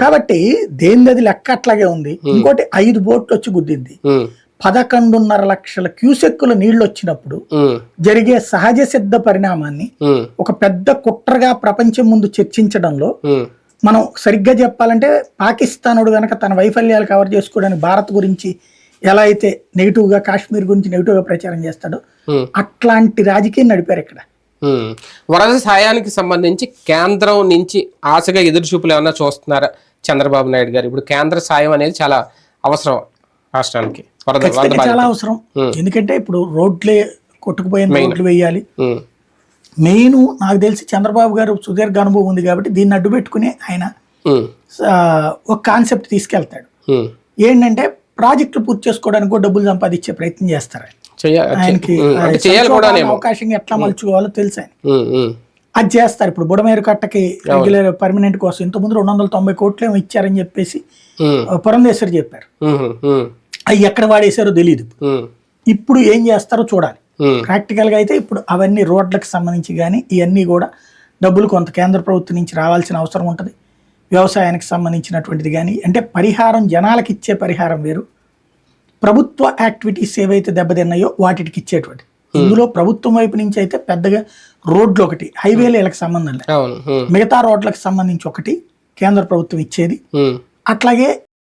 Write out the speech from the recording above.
కాబట్టి దేనిది లెక్క అట్లాగే ఉంది. ఇంకోటి ఐదు బోట్లు వచ్చి గుద్దింది. పదకొండున్నర లక్షల క్యూసెక్కుల నీళ్ళు వచ్చినప్పుడు జరిగే సహజ సిద్ధ పరిణామాన్ని ఒక పెద్ద కుట్రగా ప్రపంచం ముందు చర్చించడంలో మనం సరిగ్గా చెప్పాలంటే పాకిస్తానుడు గనక తన వైఫల్యాలు కవర్ చేసుకోవడానికి భారత్ గురించి ఎలా అయితే నెగిటివ్గా కాశ్మీర్ గురించి నెగిటివ్గా ప్రచారం చేస్తాడో. అట్లాంటి రాజకీయం నడిపారు ఇక్కడ. వరద సాయానికి సంబంధించి కేంద్రం నుంచి ఆశగా ఎదురు చూపులు ఏమన్నా చూస్తున్నారా చంద్రబాబు నాయుడు గారు? ఇప్పుడు కేంద్ర సాయం అనేది చాలా అవసరం రాష్ట్రానికి. చాలా అవసరం. ఎందుకంటే ఇప్పుడు రోడ్లే కొట్టుకుపోయిన రోడ్లు వేయాలి. మెయిన్ నాకు తెలిసి చంద్రబాబు గారు సుదీర్ఘ అనుభవం ఉంది కాబట్టి దీన్ని అడ్డు పెట్టుకుని ఆయన ఒక కాన్సెప్ట్ తీసుకెళ్తాడు. ఏంటంటే ప్రాజెక్టులు పూర్తి చేసుకోవడానికి కూడా డబ్బులు సంపాదించే ప్రయత్నం చేస్తారు. ఆయనకి అవకాశంగా ఎట్లా మలుచుకోవాలో తెలుసు ఆయన. అది చేస్తారు. ఇప్పుడు బుడమేరు కట్టకి రెగ్యులర్ పర్మనెంట్ కోసం ఇంతకుముందు రెండు వందల తొంభై కోట్లు ఏమో ఇచ్చారని చెప్పేసి పురంధేశ్వరి చెప్పారు. అవి ఎక్కడ వాడేశారో తెలియదు ఇప్పుడు ఏం చేస్తారో చూడాలి. ఉమ్, ప్రాక్టికల్గా అయితే ఇప్పుడు అవన్నీ రోడ్లకు సంబంధించి కానీ ఇవన్నీ కూడా డబ్బులు కొంత కేంద్ర ప్రభుత్వం నుంచి రావాల్సిన అవసరం ఉంటుంది. వ్యవసాయానికి సంబంధించినటువంటిది కానీ అంటే పరిహారం జనాలకు ఇచ్చే పరిహారం వేరు. ప్రభుత్వ యాక్టివిటీస్ ఏవైతే దెబ్బతిన్నాయో వాటికి ఇచ్చేటువంటి. ఇందులో ప్రభుత్వం వైపు నుంచి అయితే పెద్దగా రోడ్లు ఒకటి హైవేలు వీళ్ళకి సంబంధం లేదు. మిగతా రోడ్లకు సంబంధించి ఒకటి కేంద్ర ప్రభుత్వం ఇచ్చేది. అట్లాగే